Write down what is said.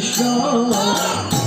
Krishna